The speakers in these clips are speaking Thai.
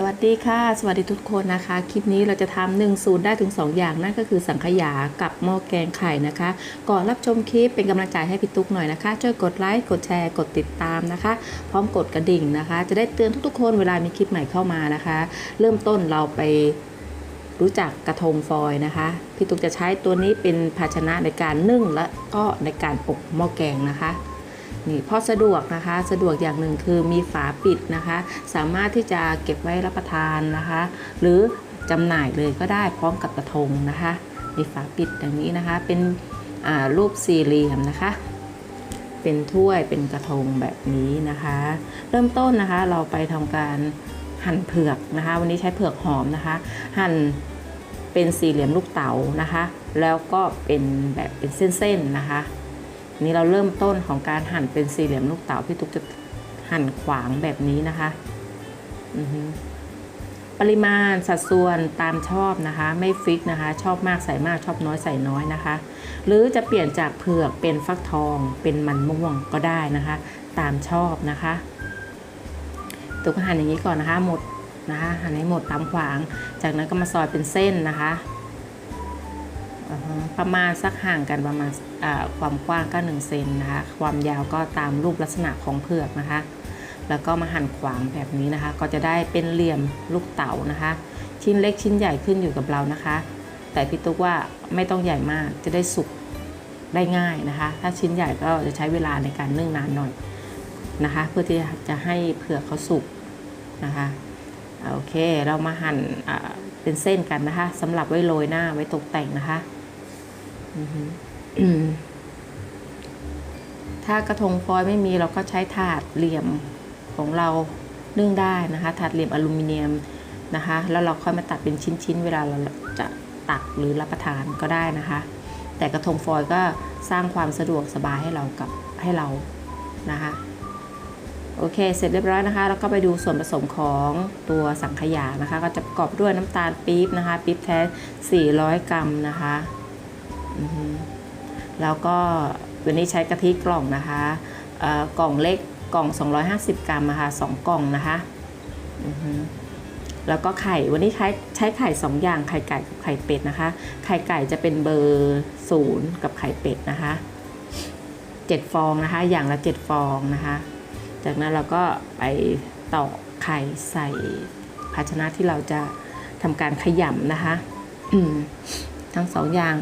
สวัสดีค่ะ สวัสดีทุกคนนะคะ คลิปนี้เราจะทำหนึ่งสูตรได้ถึง 2 อย่างนั่นก็คือสังขยากับหม้อแกงไข่นะคะ ก่อนรับชมคลิปเป็นกำลังใจให้พี่ตุ๊กหน่อยนะคะ ช่วยกดไลค์กดแชร์กดติดตามนะคะ พร้อมกดกระดิ่งนะคะ จะได้เตือนทุกๆคนเวลามีคลิปใหม่เข้ามานะคะ เริ่มต้นเราไปรู้จักกระทงฟอยนะคะ พี่ตุ๊กจะใช้ตัวนี้เป็นภาชนะในการนึ่งและก็ในการอบหม้อแกงนะคะ นี่พราะสะดวกนะคะสะดวกอย่างหนึ่งคือมีฝาปิดนะคะ สามารถที่จะเก็บไว้รับประทานนะคะ หรือจำหน่ายเลยก็ได้พร้อมกับกระทงนะคะ มีฝาปิดอย่างนี้นะคะ เป็นรูปสี่เหลี่ยมนะคะ เป็นถ้วยเป็นกระทงแบบนี้นะคะ เริ่มต้นนะคะเราไปทำการหั่นเผือกนะคะ วันนี้ใช้เผือกหอมนะคะ หั่นเป็นสี่เหลี่ยมลูกเต๋านะคะ แล้วก็เป็นแบบเป็นเส้นๆนะคะ นี่เราเริ่มต้นของการหั่นเป็นสี่เหลี่ยมลูกเต๋าพี่ตุ๊กจะหั่นขวางแบบนี้นะคะปริมาณสัดส่วนตามชอบนะคะ ไม่ฟิกนะคะ ชอบมากใส่มากชอบน้อยใส่น้อยนะคะ หรือจะเปลี่ยนจากเผือกเป็นฟักทองเป็นมันม่วงก็ได้นะคะ ตามชอบนะคะตุ๊กหั่นอย่างนี้ก่อนนะคะหมดนะคะหั่นให้หมดตามขวาง จากนั้นก็มาซอยเป็นเส้นนะคะ ประมาณสักห่างกันประมาณความกว้างก็1เซนนะคะ ความยาวก็ตามรูปลักษณะของเผือกนะคะ แล้วก็มาหั่นขวางแบบนี้นะคะ ก็จะได้เป็นเหลี่ยมลูกเต๋านะคะ ชิ้นเล็กชิ้นใหญ่ขึ้นอยู่กับเรานะคะ แต่พี่ตุ๊กว่าไม่ต้องใหญ่มากจะได้สุกได้ง่ายนะคะ ถ้าชิ้นใหญ่ก็จะใช้เวลาในการนึ่งนานหน่อยนะคะ เพื่อที่จะให้เผือกเขาสุกนะคะโอเคเรามาหั่นอ่าเป็นเส้นกันนะคะสำหรับไว้โรยหน้าไว้ตกแต่งนะคะ ถ้ากระทงฟอยล์ไม่มีเราก็ใช้ถาดเหลี่ยมของเรานึ่งได้นะคะถาดเหลี่ยมอลูมิเนียมนะคะ แล้วเราค่อยมาตัดเป็นชิ้นๆ เวลาเราจะตักหรือรับประทานก็ได้นะคะ แต่กระทงฟอยล์ก็สร้างความสะดวกสบายให้เรากับให้เรานะคะโอเค เสร็จเรียบร้อยนะคะ แล้วก็ไปดูส่วนผสมของตัวสังขยานะคะ ก็จะประกอบด้วยน้ำตาลปี๊บนะคะ ปี๊บแท้ 400 กรัมนะคะ แล้วก็วันนี้ใช้กะทิกล่องนะคะกล่องเล็กกล่อง 250 กรัมนะคะสองกล่องนะคะแล้วก็ไข่วันนี้ใช้ใช้ไข่2อย่างไข่ไก่กับไข่เป็ดนะคะ ไข่ไก่จะเป็นเบอร์ศูนย์กับไข่เป็ดนะคะ7ฟองนะคะ อย่างละ 7 ฟองนะคะ จากนั้นเราก็ไปตอกไข่ใส่ภาชนะที่เราจะทำการขยำนะคะทั้งสองอย่าง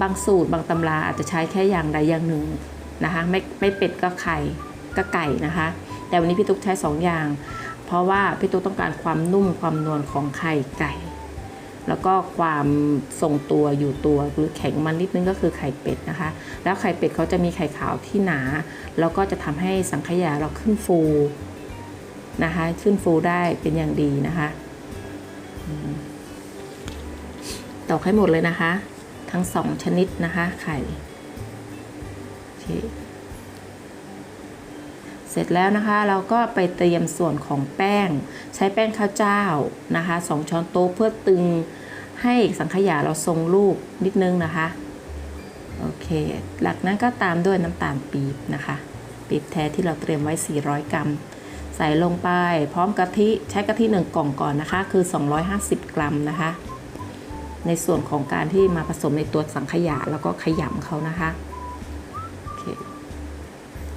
บางสูตรบางตำราอาจจะใช้แค่อย่างใดอย่างหนึ่งนะคะไม่ไม่เป็ดก็ไข่ก็ไก่นะคะ แต่วันนี้พี่ตุ๊กใช้สองอย่าง เพราะว่าพี่ตุ๊กต้องการความนุ่มความนวลของไข่ไก่ แล้วก็ความทรงตัวอยู่ตัวหรือแข็งมันนิดนึงก็คือไข่เป็ดนะคะ แล้วไข่เป็ดเขาจะมีไข่ขาวที่หนา แล้วก็จะทำให้สังขยาเราขึ้นฟูนะคะขึ้นฟูได้เป็นอย่างดีนะคะตอกให้หมดเลยนะคะ ทั้งสองชนิดนะคะไข่เคเสร็จแล้วนะคะเราก็ไปเตรียมส่วนของแป้ง ใช้แป้งข้าวเจ้านะคะสองช้อนโต๊ะเพื่อตึงให้สังขยาเราทรงรูปนิดนึงนะคะโอเค หลักนั้นก็ตามด้วยน้ำตาลปี๊บนะคะปี๊บแท้ที่เราเตรียมไว้ 400 กรัม ใส่ลงไปพร้อมกะทิใช้กะทิหนึ่งกล่องก่อนนะคะ คือ 250 กรัมนะคะ ในส่วนของการที่มาผสมในตัวสังขยาแล้วก็ขยำเขานะคะโอเค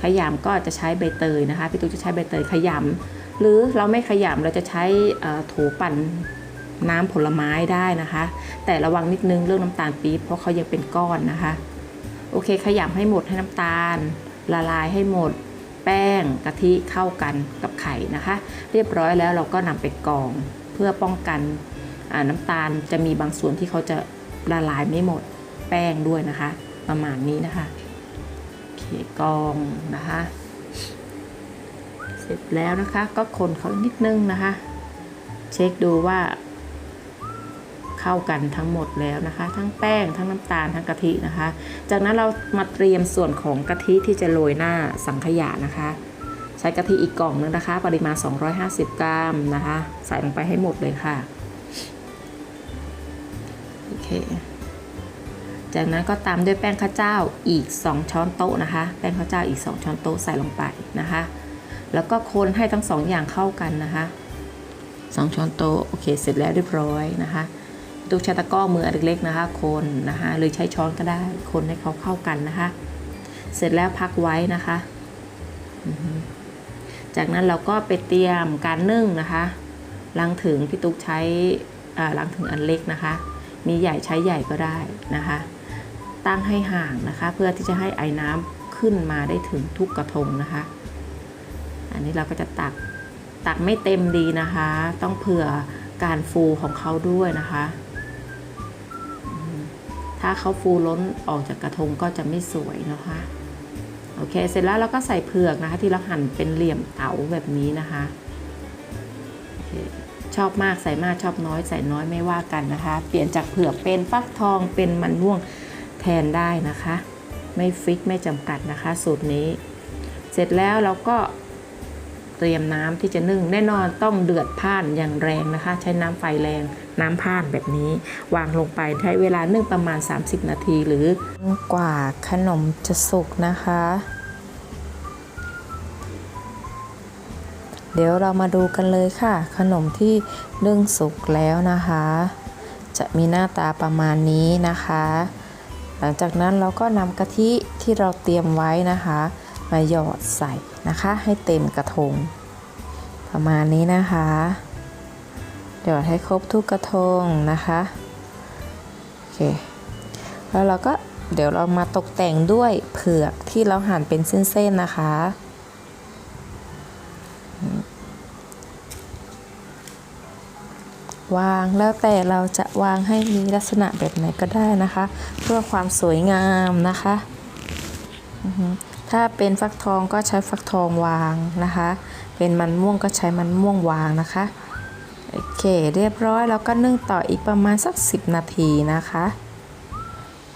ขยำก็จะใช้ใบเตยนะคะพี่ตุ๊กจะใช้ใบเตยขยำหรือเราไม่ขยำเราจะใช้โถปั่นน้ำผลไม้ได้นะคะ แต่ระวังนิดนึงเรื่องน้ำตาลปี๊บเพราะเขายังเป็นก้อนนะคะ โอเคขยำให้หมดให้น้ำตาล ละลายให้หมด แป้งกะทิเข้ากันกับไข่นะคะ เรียบร้อยแล้วเราก็นำไปกรองเพื่อป้องกัน น้ำตาลจะมีบางส่วนที่เขาจะละลายไม่หมดแป้งด้วยนะคะ ประมาณนี้นะคะโอเคกรองนะคะ เสร็จแล้วนะคะก็คนเขานิดนึงนะคะ เช็คดูว่า เข้ากันทั้งหมดแล้วนะคะ ทั้งแป้งทั้งน้ำตาลทั้งกะทินะคะ จากนั้นเรามาเตรียมส่วนของกะทิที่จะโรยหน้าสังขยานะคะใช้กะทิอีกกล่องนึงนะคะ ปริมาณ 250 กรัมนะคะ ใส่ลงไปให้หมดเลยค่ะ เค จากนั้นก็ตามด้วยแป้งข้าวเจ้าอีก 2 ช้อนโต๊ะนะคะ แป้งข้าวเจ้าอีก 2 ช้อนโต๊ะใส่ลงไปนะคะ แล้วก็คนให้ทั้งสองอย่างเข้ากันนะคะสองช้อนโต๊ะโอเคเสร็จแล้วเรียบร้อยนะคะตุกใช้ตะก้อมือเล็กๆนะคะ คนนะคะหรือใช้ช้อนก็ได้ คนให้เขาเข้ากันนะคะ เสร็จแล้วพักไว้นะคะ จากนั้นเราก็ไปเตรียมการนึ่งนะคะล้างถึงพี่ตุ๊กใช้ล้างถึงอันเล็กนะคะ มีใหญ่ใช้ใหญ่ก็ได้นะคะ ตั้งให้ห่างนะคะเพื่อที่จะให้ไอ้น้ำขึ้นมาได้ถึงทุกกระทงนะคะ อันนี้เราก็จะตักตักไม่เต็มดีนะคะ ต้องเผื่อการฟูของเขาด้วยนะคะ ถ้าเขาฟูล้นออกจากกระทงก็จะไม่สวยนะคะโอเค เสร็จแล้วเราก็ใส่เผือกนะคะ ที่เราหั่นเป็นเหลี่ยมเต๋าแบบนี้นะคะ ชอบมากใส่มากชอบน้อยใส่น้อยไม่ว่ากันนะคะ เปลี่ยนจากเผือกเป็นฟักทองเป็นมันม่วงแทนได้นะคะ ไม่ฟิกไม่จำกัดนะคะ สูตรนี้ เสร็จแล้วเราก็เตรียมน้ำที่จะนึ่งแน่นอนต้องเดือดพ่านอย่างแรงนะคะ ใช้น้ำไฟแรงน้ำพ่านแบบนี้ วางลงไปใช้เวลานึ่งประมาณ 30 นาทีหรือกว่าขนมจะสุกนะคะ เดี๋ยวเรามาดูกันเลยค่ะ ขนมที่นึ่งสุกแล้วนะคะ จะมีหน้าตาประมาณนี้นะคะ หลังจากนั้นเราก็นำกะทิที่เราเตรียมไว้นะคะ มาหยอดใส่นะคะ ให้เต็มกระทง ประมาณนี้นะคะหยอดให้ครบทุกกระทงนะคะโอเคแล้วเราก็เดี๋ยวเรามาตกแต่งด้วยเผือกที่เราหั่นเป็นเส้นๆนะคะ วาง แล้วแต่เราจะวางให้มีลักษณะแบบไหนก็ได้นะคะ เพื่อความสวยงามนะคะถ้าเป็นฟักทองก็ใช้ฟักทองวางนะคะ เป็นมันม่วงก็ใช้มันม่วงวางนะคะ โอเค เรียบร้อยแล้วก็นึ่งต่ออีกประมาณสัก 10 นาทีนะคะ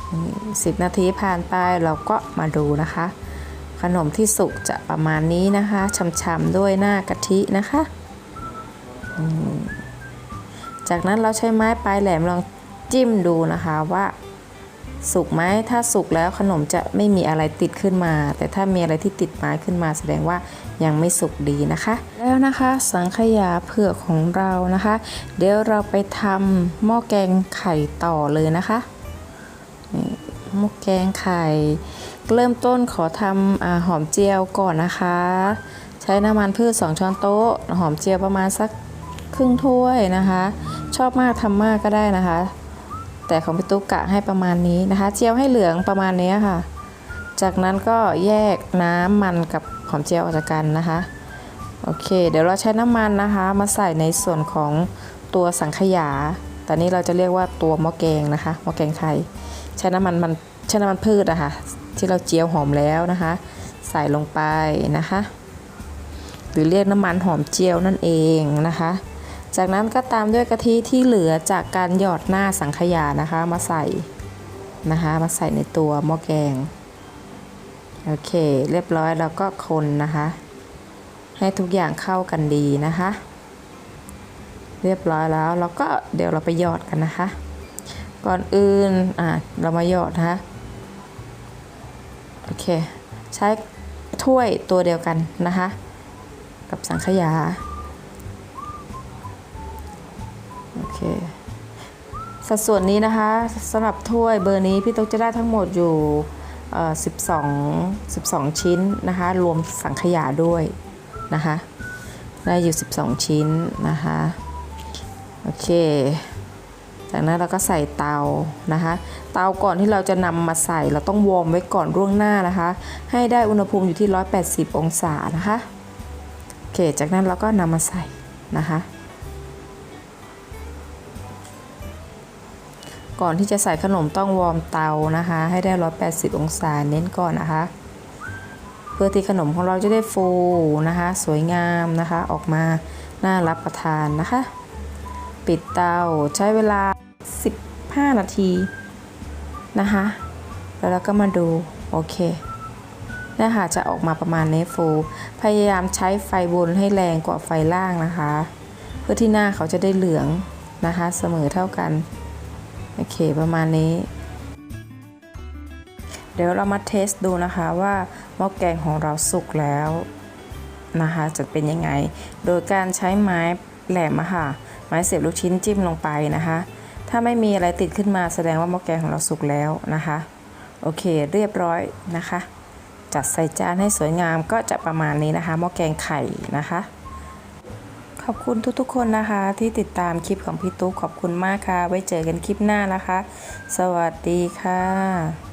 10 นาทีผ่านไปเราก็มาดูนะคะ ขนมที่สุกจะประมาณนี้นะคะช่ำๆด้วยหน้ากะทินะคะ อืม จากนั้นเราใช้ไม้ปลายแหลมลองจิ้มดูนะคะว่าสุกไหมถ้าสุกแล้วขนมจะไม่มีอะไรติดขึ้นมา แต่ถ้ามีอะไรที่ติดไม้ขึ้นมาแสดงว่ายังไม่สุกดีนะคะ แล้วนะคะสังขยาเผือกของเรานะคะ เดี๋ยวเราไปทำหม้อแกงไข่ต่อเลยนะคะหม้อแกงไข่ เริ่มต้นขอทำอาหอมเจียวก่อนนะคะ ใช้น้ำมันพืช 2 ช้อนโต๊ะ หอมเจียวประมาณสัก ครึ่งถ้วยนะคะ ชอบมากทำมากก็ได้นะคะ แต่ของพี่ตุ๊กกะให้ประมาณนี้นะคะ เจียวให้เหลืองประมาณนี้ค่ะ จากนั้นก็แยกน้ำมันกับหอมเจียวออกจากกันนะคะโอเค เดี๋ยวเราใช้น้ำมันนะคะ มาใส่ในส่วนของตัวสังขยาแต่นี้เราจะเรียกว่าตัวหม้อแกงนะคะหม้อแกงไข่ใช้น้ำมันมันใช้น้ำมันพืชอะคะ่ะที่เราเจียวหอมแล้วนะคะ ใส่ลงไปนะคะ หรือเรียกน้ำมันหอมเจียวนั่นเองนะคะ จากนั้นก็ตามด้วยกะทิที่เหลือจากการหยอดหน้าสังขยานะคะ มาใส่นะคะ มาใส่ในตัวหม้อแกง โอเค เรียบร้อยแล้วก็คนนะคะ ให้ทุกอย่างเข้ากันดีนะคะ เรียบร้อยแล้วเราก็เดี๋ยวเราไปหยอดกันนะคะ ก่อนอื่นอะเรามาหยอดนะคะโอเค ใช้ถ้วยตัวเดียวกันนะคะ กับสังขยา เคสัดส่วนนี้นะคะสำหรับถ้วยเบอร์นี้พี่ตุ๊กจะได้ทั้งหมดอยู่ 12 12 ชิ้นนะคะ รวมสังขยาด้วยนะคะได้อยู่ 12 ชิ้นนะคะโอเค จากนั้นเราก็ใส่เตานะคะ เตาก่อนที่เราจะนำมาใส่เราต้องวอร์มไว้ก่อนล่วงหน้านะคะ ให้ได้อุณหภูมิอยู่ที่ 180 องศานะคะโอเค จากนั้นเราก็นำมาใส่นะคะ ก่อนที่จะใส่ขนมต้องวอร์มเตานะคะ ให้ได้ 180 องศาเน้นก่อนนะคะ เพื่อที่ขนมของเราจะได้ฟูนะคะ สวยงามนะคะ ออกมาน่ารับประทานนะคะ ปิดเตาใช้เวลา 15 นาทีนะคะ แล้วเราก็มาดู โอเคนะคะจะออกมาประมาณนี้ฟู พยายามใช้ไฟบนให้แรงกว่าไฟล่างนะคะ เพื่อที่หน้าเขาจะได้เหลืองนะคะ เสมอเท่ากัน โอเคประมาณนี้ เดี๋ยวเรามาเทสดูนะคะว่าหม้อแกงของเราสุกแล้วนะคะจะเป็นยังไง โดยการใช้ไม้แหลมอะค่ะ ไม้เสียบลูกชิ้นจิ้มลงไปนะคะ ถ้าไม่มีอะไรติดขึ้นมาแสดงว่าหม้อแกงของเราสุกแล้วนะคะ โอเคเรียบร้อยนะคะ จัดใส่จานให้สวยงามก็จะประมาณนี้นะคะหม้อแกงไข่นะคะ อบคุณทุกๆคนนะคะ ที่ติดตามคลิปของพี่ตุ๊กขอบคุณมากค่ะ ไว้เจอกันคลิปหน้านะคะ สวัสดีค่ะ